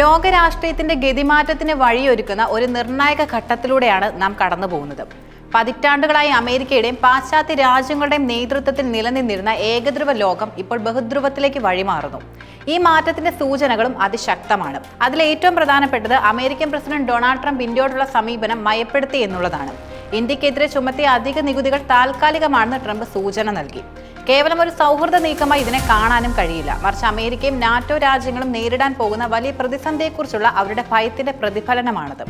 ലോക രാഷ്ട്രീയത്തിന്റെ ഗതിമാറ്റത്തിന് വഴിയൊരുക്കുന്ന ഒരു നിർണായക ഘട്ടത്തിലൂടെയാണ് നാം കടന്നു പോകുന്നത്. പതിറ്റാണ്ടുകളായി അമേരിക്കയുടെയും പാശ്ചാത്യ രാജ്യങ്ങളുടെയും നേതൃത്വത്തിൽ നിലനിന്നിരുന്ന ഏകധ്രുവ ലോകം ഇപ്പോൾ ബഹുധ്രുവത്തിലേക്ക് വഴിമാറുന്നു. ഈ മാറ്റത്തിന്റെ സൂചനകളും അതിശക്തമാണ്. അതിൽ ഏറ്റവും പ്രധാനപ്പെട്ടത് അമേരിക്കൻ പ്രസിഡന്റ് ഡൊണാൾഡ് ട്രംപ് ഇന്ത്യയോടുള്ള സമീപനം മയപ്പെടുത്തി എന്നുള്ളതാണ്. ഇന്ത്യക്കെതിരെ ചുമത്തിയ അധിക നികുതികൾ താൽക്കാലികമാണെന്ന് ട്രംപ് സൂചന നൽകി. കേവലം ഒരു സൗഹൃദ നീക്കമായി ഇതിനെ കാണാനും കഴിയില്ല. മറിച്ച് അമേരിക്കയും നാറ്റോ രാജ്യങ്ങളും നേരിടാൻ പോകുന്ന വലിയ പ്രതിസന്ധിയെക്കുറിച്ചുള്ള അവരുടെ ഭയത്തിന്റെ പ്രതിഫലനമാണത്.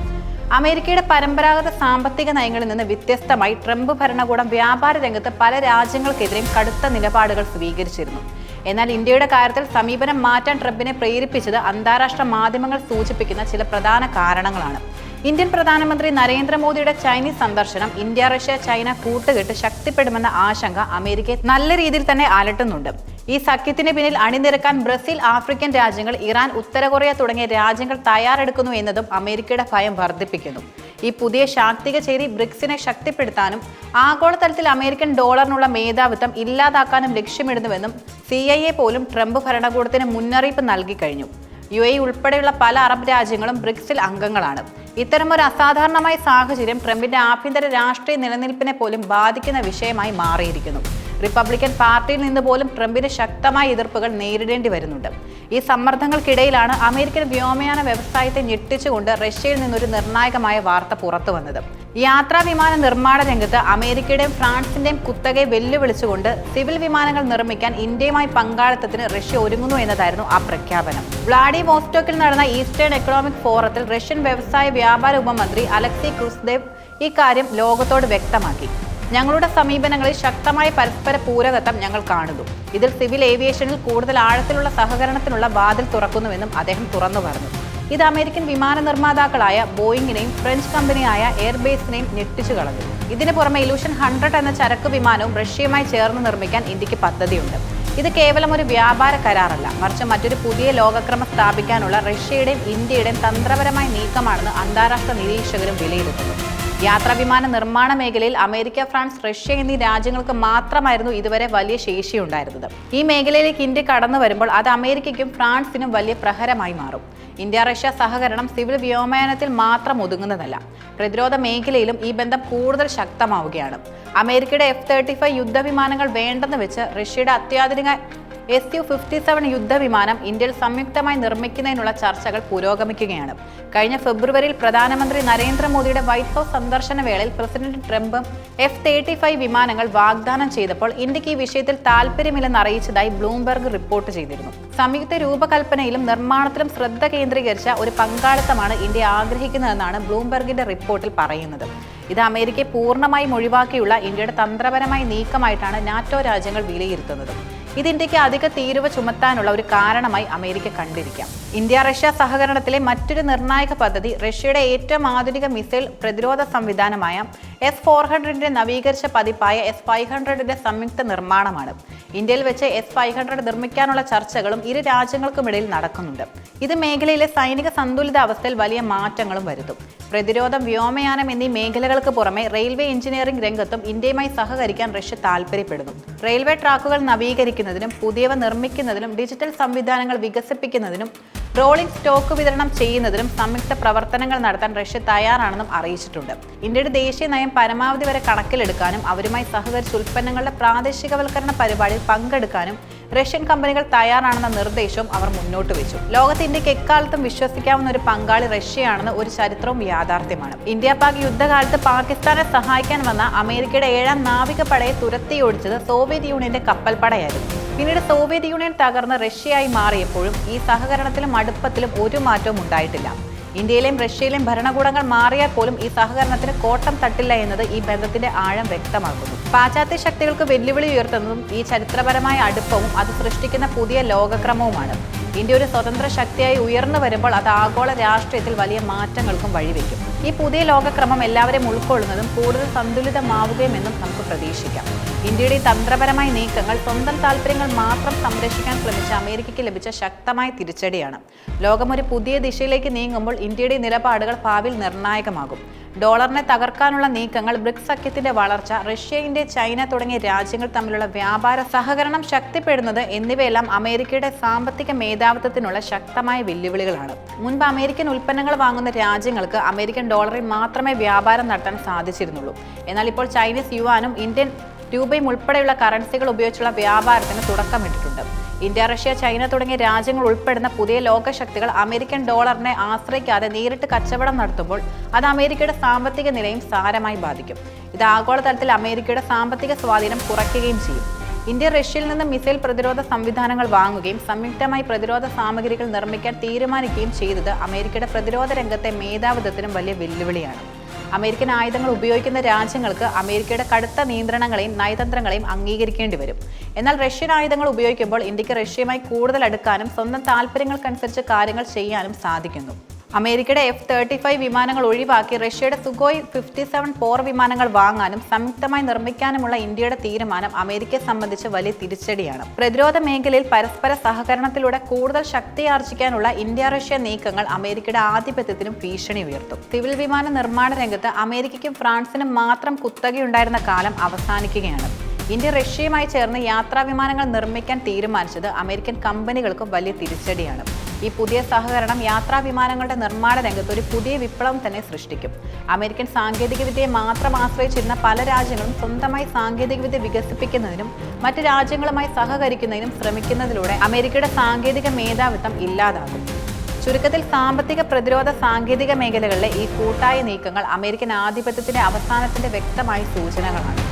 അമേരിക്കയുടെ പരമ്പരാഗത സാമ്പത്തിക നയങ്ങളിൽ നിന്ന് വ്യത്യസ്തമായി ട്രംപ് ഭരണകൂടം വ്യാപാര രംഗത്ത് പല രാജ്യങ്ങൾക്കെതിരെയും കടുത്ത നിലപാടുകൾ സ്വീകരിച്ചിരുന്നു. എന്നാൽ ഇന്ത്യയുടെ കാര്യത്തിൽ സമീപനം മാറ്റാൻ ട്രംപിനെ പ്രേരിപ്പിച്ചത് അന്താരാഷ്ട്ര മാധ്യമങ്ങൾ സൂചിപ്പിക്കുന്ന ചില പ്രധാന കാരണങ്ങളാണ്. ഇന്ത്യൻ പ്രധാനമന്ത്രി നരേന്ദ്രമോദിയുടെ ചൈനീസ് സന്ദർശനം ഇന്ത്യ റഷ്യ ചൈന കൂട്ടുകെട്ട് ശക്തിപ്പെടുമെന്ന ആശങ്ക അമേരിക്കയെ നല്ല രീതിയിൽ തന്നെ അലട്ടുന്നുണ്ട് ഈ സഖ്യത്തിന് പിന്നിൽ അണിനിരക്കാൻ ബ്രസീൽ ആഫ്രിക്കൻ രാജ്യങ്ങൾ ഇറാൻ ഉത്തര കൊറിയ തുടങ്ങിയ രാജ്യങ്ങൾ തയ്യാറെടുക്കുന്നു എന്നതും അമേരിക്കയുടെ ഭയം വർദ്ധിപ്പിക്കുന്നു. ഈ പുതിയ ശാക്തിക ചേരി ബ്രിക്സിനെ ശക്തിപ്പെടുത്താനും ആഗോളതലത്തിൽ അമേരിക്കൻ ഡോളറിനുള്ള മേധാവിത്വം ഇല്ലാതാക്കാനും ലക്ഷ്യമിടുന്നുവെന്നും സി പോലും ട്രംപ് ഭരണകൂടത്തിന് മുന്നറിയിപ്പ് നൽകി കഴിഞ്ഞു. യു എ ഉൾപ്പെടെയുള്ള പല അറബ് രാജ്യങ്ങളും ബ്രിക്സിൽ അംഗങ്ങളാണ്. ഇത്തരമൊരു അസാധാരണമായ സാഹചര്യം ട്രംപിന്റെ ആഭ്യന്തര രാഷ്ട്രീയ നിലനിൽപ്പിനെ പോലും ബാധിക്കുന്ന വിഷയമായി മാറിയിരിക്കുന്നു. റിപ്പബ്ലിക്കൻ പാർട്ടിയിൽ നിന്ന് പോലും ട്രംപിന് ശക്തമായ എതിർപ്പുകൾ നേരിടേണ്ടി വരുന്നുണ്ട്. ഈ സമ്മർദ്ദങ്ങൾക്കിടയിലാണ് അമേരിക്കൻ വ്യോമയാന വ്യവസായത്തെ ഞെട്ടിച്ചുകൊണ്ട് റഷ്യയിൽ നിന്നൊരു നിർണായകമായ വാർത്ത പുറത്തു വന്നത് യാത്രാ വിമാന നിർമ്മാണ രംഗത്ത് അമേരിക്കയുടെയും ഫ്രാൻസിന്റെയും കുത്തകയെ വെല്ലുവിളിച്ചുകൊണ്ട് സിവിൽ വിമാനങ്ങൾ നിർമ്മിക്കാൻ ഇന്ത്യയുമായി പങ്കാളിത്തത്തിന് റഷ്യ ഒരുങ്ങുന്നു എന്നതായിരുന്നു ആ പ്രഖ്യാപനം. വ്ളാഡി മോസ്റ്റോക്കിൽ നടന്ന ഈസ്റ്റേൺ എക്കണോമിക് ഫോറത്തിൽ റഷ്യൻ വ്യവസായ വ്യാപാര ഉപമന്ത്രി അലക്സി ക്രുസ്ദേവ് ഇക്കാര്യം ലോകത്തോട് വ്യക്തമാക്കി. ഞങ്ങളുടെ സമീപനങ്ങളിൽ ശക്തമായ പരസ്പര പൂരകത്വം ഞങ്ങൾ കാണുന്നു. ഇതിൽ സിവിൽ ഏവിയേഷനിൽ കൂടുതൽ ആഴത്തിലുള്ള സഹകരണത്തിനുള്ള വാതിൽ തുറക്കുന്നുവെന്നും അദ്ദേഹം തുറന്നു പറഞ്ഞു. ഇത് അമേരിക്കൻ വിമാന നിർമ്മാതാക്കളായ ബോയിങ്ങിനെയും ഫ്രഞ്ച് കമ്പനിയായ എയർബേസിനെയും ഞെട്ടിച്ചു കളഞ്ഞു. ഇതിന് പുറമെ ഇലൂഷൻ ഹൺഡ്രഡ് എന്ന ചരക്ക് വിമാനവും റഷ്യയുമായി ചേർന്ന് നിർമ്മിക്കാൻ ഇന്ത്യയ്ക്ക് പദ്ധതിയുണ്ട്. ഇത് കേവലം ഒരു വ്യാപാര കരാറല്ല. മറിച്ച് മറ്റൊരു പുതിയ ലോകക്രമം സ്ഥാപിക്കാനുള്ള റഷ്യയുടെയും ഇന്ത്യയുടെയും തന്ത്രപരമായ നീക്കമാണെന്ന് അന്താരാഷ്ട്ര നിരീക്ഷകരും വിലയിരുത്തുന്നു. യാത്രാ വിമാന നിർമ്മാണ മേഖലയിൽ അമേരിക്ക ഫ്രാൻസ് റഷ്യ എന്നീ രാജ്യങ്ങൾക്ക് മാത്രമായിരുന്നു ഇതുവരെ വലിയ ശേഷിയുണ്ടായിരുന്നത്. ഈ മേഖലയിലേക്ക് ഇന്ത്യ കടന്നു വരുമ്പോൾ അത് അമേരിക്കയ്ക്കും ഫ്രാൻസിനും വലിയ പ്രഹരമായി മാറും. ഇന്ത്യ റഷ്യ സഹകരണം സിവിൽ വ്യോമയാനത്തിൽ മാത്രം ഒതുങ്ങുന്നതല്ല. പ്രതിരോധ മേഖലയിലും ഈ ബന്ധം കൂടുതൽ ശക്തമാവുകയാണ്. അമേരിക്കയുടെ എഫ് തേർട്ടി ഫൈവ് യുദ്ധവിമാനങ്ങൾ വേണ്ടെന്ന് വെച്ച് റഷ്യയുടെ അത്യാധുനിക എസ് യു ഫിഫ്റ്റി സെവൻ യുദ്ധവിമാനം ഇന്ത്യയിൽ സംയുക്തമായി നിർമ്മിക്കുന്നതിനുള്ള ചർച്ചകൾ പുരോഗമിക്കുകയാണ്. കഴിഞ്ഞ ഫെബ്രുവരിയിൽ പ്രധാനമന്ത്രി നരേന്ദ്രമോദിയുടെ വൈറ്റ് ഹൌസ് സന്ദർശന വേളയിൽ പ്രസിഡന്റ് ട്രംപും എഫ് തേർട്ടി ഫൈവ് വിമാനങ്ങൾ വാഗ്ദാനം ചെയ്തപ്പോൾ ഇന്ത്യയ്ക്ക് ഈ വിഷയത്തിൽ താല്പര്യമില്ലെന്ന് അറിയിച്ചതായി ബ്ലൂംബെർഗ് റിപ്പോർട്ട് ചെയ്തിരുന്നു. സംയുക്ത രൂപകൽപ്പനയിലും നിർമ്മാണത്തിലും ശ്രദ്ധ കേന്ദ്രീകരിച്ച ഒരു പങ്കാളിത്തമാണ് ഇന്ത്യ ആഗ്രഹിക്കുന്നതെന്നാണ് ബ്ലൂംബെർഗിന്റെ റിപ്പോർട്ടിൽ പറയുന്നത്. ഇത് അമേരിക്കയെ പൂർണമായും ഒഴിവാക്കിയുള്ള ഇന്ത്യയുടെ തന്ത്രപരമായ നീക്കമായിട്ടാണ് നാറ്റോ രാജ്യങ്ങൾ വിലയിരുത്തുന്നത്. ഇത് ഇന്ത്യയ്ക്ക് അധിക തീരുവ ചുമത്താനുള്ള ഒരു കാരണമായി അമേരിക്ക കണ്ടിരിക്കാം. ഇന്ത്യ റഷ്യ സഹകരണത്തിലെ മറ്റൊരു നിർണായക പദ്ധതി റഷ്യയുടെ ഏറ്റവും ആധുനിക മിസൈൽ പ്രതിരോധ സംവിധാനമായ എസ് ഫോർ ഹൺഡ്രഡിന്റെ നവീകരിച്ച പതിപ്പായ എസ് ഫൈവ് ഹൺഡ്രഡിന്റെ സംയുക്ത നിർമ്മാണമാണ്. ഇന്ത്യയിൽ വെച്ച് എസ് ഫൈവ് ഹൺഡ്രഡ് നിർമ്മിക്കാനുള്ള ചർച്ചകളും ഇരു രാജ്യങ്ങൾക്കുമിടയിൽ നടക്കുന്നുണ്ട്. ഇത് മേഖലയിലെ സൈനിക സന്തുലിതാവസ്ഥയിൽ വലിയ മാറ്റങ്ങളും വരുത്തും. പ്രതിരോധം വ്യോമയാനം എന്നീ മേഖലകൾക്ക് പുറമെ റെയിൽവേ എഞ്ചിനീയറിംഗ് രംഗത്തും ഇന്ത്യയുമായി സഹകരിക്കാൻ റഷ്യ താൽപ്പര്യപ്പെടുന്നു റെയിൽവേ ട്രാക്കുകൾ നവീകരിക്കുന്നതിനും പുതിയവ നിർമ്മിക്കുന്നതിനും ഡിജിറ്റൽ സംവിധാനങ്ങൾ വികസിപ്പിക്കുന്നതിനും റോളിംഗ് സ്റ്റോക്ക് വിതരണം ചെയ്യുന്നതിനും സംയുക്ത പ്രവർത്തനങ്ങൾ നടത്താൻ റഷ്യ തയ്യാറാണെന്നും അറിയിച്ചിട്ടുണ്ട്. ഇന്ത്യയുടെ ദേശീയ നയം പരമാവധി വരെ കണക്കിലെടുക്കാനും അവരുമായി സഹകരിച്ച് ഉൽപ്പന്നങ്ങളുടെ പ്രാദേശികവൽക്കരണ പരിപാടിയിൽ പങ്കെടുക്കാനും റഷ്യൻ കമ്പനികൾ തയ്യാറാണെന്ന നിർദ്ദേശവും അവർ മുന്നോട്ട് വെച്ചു. ലോകത്ത് ഇന്ത്യയ്ക്ക് എക്കാലത്തും വിശ്വസിക്കാവുന്ന ഒരു പങ്കാളി റഷ്യയാണെന്ന് ഒരു ചരിത്രവും യാഥാർത്ഥ്യമാണ്. ഇന്ത്യ പാക് യുദ്ധകാലത്ത് പാകിസ്ഥാനെ സഹായിക്കാൻ വന്ന അമേരിക്കയുടെ ഏഴാം നാവികപ്പടയെ തുരത്തിയോടിച്ചത് സോവിയറ്റ് യൂണിയന്റെ കപ്പൽപ്പടയായിരുന്നു. പിന്നീട് സോവിയറ്റ് യൂണിയൻ തകർന്ന് റഷ്യയായി മാറിയപ്പോഴും ഈ സഹകരണത്തിലും അടുപ്പത്തിലും ഒരു മാറ്റവും ഉണ്ടായിട്ടില്ല. ഇന്ത്യയിലെയും റഷ്യയിലെയും ഭരണകൂടങ്ങൾ മാറിയാൽ പോലും ഈ സഹകരണത്തിന് കോട്ടം തട്ടില്ല എന്നത് ഈ ബന്ധത്തിന്റെ ആഴം വ്യക്തമാക്കുന്നു. പാശ്ചാത്യ ശക്തികൾക്ക് വെല്ലുവിളി ഉയർത്തുന്നതും ഈ ചരിത്രപരമായ അടുപ്പവും അത് സൃഷ്ടിക്കുന്ന പുതിയ ലോകക്രമവുമാണ്. ഇന്ത്യ ഒരു സ്വതന്ത്ര ശക്തിയായി ഉയർന്നു വരുമ്പോൾ അത് ആഗോള രാഷ്ട്രീയത്തിൽ വലിയ മാറ്റങ്ങൾക്കും വഴിവെക്കും. ഈ പുതിയ ലോകക്രമം എല്ലാവരെയും ഉൾക്കൊള്ളുന്നതും കൂടുതൽ സന്തുലിതമാവുകയും എന്നും നമുക്ക് പ്രതീക്ഷിക്കാം. ഇന്ത്യയുടെ തന്ത്രപരമായ നീക്കങ്ങൾ സ്വന്തം താല്പര്യങ്ങൾ മാത്രം സംരക്ഷിക്കാൻ ശ്രമിച്ച അമേരിക്കയ്ക്ക് ലഭിച്ച ശക്തമായ തിരിച്ചടിയാണ്. ലോകം ഒരു പുതിയ ദിശയിലേക്ക് നീങ്ങുമ്പോൾ ഇന്ത്യയുടെ നിലപാടുകൾ ഭാവിയിൽ നിർണായകമാകും. ഡോളറിനെ തകർക്കാനുള്ള നീക്കങ്ങൾ ബ്രിക്സ് സഖ്യത്തിന്റെ വളർച്ച റഷ്യ ഇന്ത്യ ചൈന തുടങ്ങിയ രാജ്യങ്ങൾ തമ്മിലുള്ള വ്യാപാര സഹകരണം ശക്തിപ്പെടുന്നത് എന്നിവയെല്ലാം അമേരിക്കയുടെ സാമ്പത്തിക മേധാവിത്വത്തിനുള്ള ശക്തമായ വെല്ലുവിളികളാണ്. മുൻപ് അമേരിക്കൻ ഉൽപ്പന്നങ്ങൾ വാങ്ങുന്ന രാജ്യങ്ങൾക്ക് അമേരിക്കൻ ഡോളറിൽ മാത്രമേ വ്യാപാരം നടത്താൻ സാധിച്ചിരുന്നുള്ളൂ. എന്നാൽ ഇപ്പോൾ ചൈനീസ് യുവാനും ഇന്ത്യൻ രൂപയും ഉൾപ്പെടെയുള്ള കറൻസികൾ ഉപയോഗിച്ചുള്ള വ്യാപാരത്തിന് തുടക്കമിട്ടിട്ടുണ്ട് ഇന്ത്യ റഷ്യ ചൈന തുടങ്ങിയ രാജ്യങ്ങൾ ഉൾപ്പെടുന്ന പുതിയ ലോകശക്തികൾ അമേരിക്കൻ ഡോളറിനെ ആശ്രയിക്കാതെ നേരിട്ട് കച്ചവടം നടത്തുമ്പോൾ അത് അമേരിക്കയുടെ സാമ്പത്തിക നിലയും സാരമായി ബാധിക്കും. ഇത് ആഗോളതലത്തിൽ അമേരിക്കയുടെ സാമ്പത്തിക സ്വാധീനം കുറയ്ക്കുകയും ചെയ്യും. ഇന്ത്യ റഷ്യയിൽ നിന്ന് മിസൈൽ പ്രതിരോധ സംവിധാനങ്ങൾ വാങ്ങുകയും സംയുക്തമായി പ്രതിരോധ സാമഗ്രികൾ നിർമ്മിക്കാൻ തീരുമാനിക്കുകയും ചെയ്തത് അമേരിക്കയുടെ പ്രതിരോധ രംഗത്തെ മേധാവിത്വത്തിനും വലിയ വെല്ലുവിളിയാണ്. അമേരിക്കൻ ആയുധങ്ങൾ ഉപയോഗിക്കുന്ന രാജ്യങ്ങൾക്ക് അമേരിക്കയുടെ കടുത്ത നിയന്ത്രണങ്ങളെയും നയതന്ത്രങ്ങളെയും അംഗീകരിക്കേണ്ടി വരും. എന്നാൽ റഷ്യൻ ആയുധങ്ങൾ ഉപയോഗിക്കുമ്പോൾ ഇന്ത്യയ്ക്ക് റഷ്യയുമായി കൂടുതൽ അടുക്കാനും സ്വന്തം താല്പര്യങ്ങൾക്കനുസരിച്ച് കാര്യങ്ങൾ ചെയ്യാനും സാധിക്കുന്നു. അമേരിക്കയുടെ എഫ് തേർട്ടി ഫൈവ് വിമാനങ്ങൾ ഒഴിവാക്കി റഷ്യയുടെ സുഗോയ് ഫിഫ്റ്റി സെവൻ പോർ വിമാനങ്ങൾ വാങ്ങാനും സംയുക്തമായി നിർമ്മിക്കാനുമുള്ള ഇന്ത്യയുടെ തീരുമാനം അമേരിക്കയെ സംബന്ധിച്ച് വലിയ തിരിച്ചടിയാണ്. പ്രതിരോധ മേഖലയിൽ പരസ്പര സഹകരണത്തിലൂടെ കൂടുതൽ ശക്തിയാർജിക്കാനുള്ള ഇന്ത്യ റഷ്യ നീക്കങ്ങൾ അമേരിക്കയുടെ ആധിപത്യത്തിനും ഭീഷണി ഉയർത്തും. സിവിൽ വിമാന നിർമ്മാണ രംഗത്ത് അമേരിക്കയ്ക്കും ഫ്രാൻസിനും മാത്രം കുത്തകയുണ്ടായിരുന്ന കാലം അവസാനിക്കുകയാണ്. ഇന്ത്യ റഷ്യയുമായി ചേർന്ന് യാത്രാ വിമാനങ്ങൾ നിർമ്മിക്കാൻ തീരുമാനിച്ചത് അമേരിക്കൻ കമ്പനികൾക്കും വലിയ തിരിച്ചടിയാണ്. ഈ പുതിയ സഹകരണം യാത്രാ വിമാനങ്ങളുടെ നിർമ്മാണ രംഗത്ത് ഒരു പുതിയ വിപ്ലവം തന്നെ സൃഷ്ടിക്കും. അമേരിക്കൻ സാങ്കേതികവിദ്യയെ മാത്രം ആശ്രയിച്ചിരുന്ന പല രാജ്യങ്ങളും സ്വന്തമായി സാങ്കേതികവിദ്യ വികസിപ്പിക്കുന്നതിനും മറ്റ് രാജ്യങ്ങളുമായി സഹകരിക്കുന്നതിനും ശ്രമിക്കുന്നതിലൂടെ അമേരിക്കയുടെ സാങ്കേതിക മേധാവിത്വം ഇല്ലാതാകും. ചുരുക്കത്തിൽ സാമ്പത്തിക പ്രതിരോധ സാങ്കേതിക മേഖലകളിലെ ഈ കൂട്ടായ നീക്കങ്ങൾ അമേരിക്കൻ ആധിപത്യത്തിന്റെ അവസാനത്തിന്റെ വ്യക്തമായ സൂചനകളാണ്.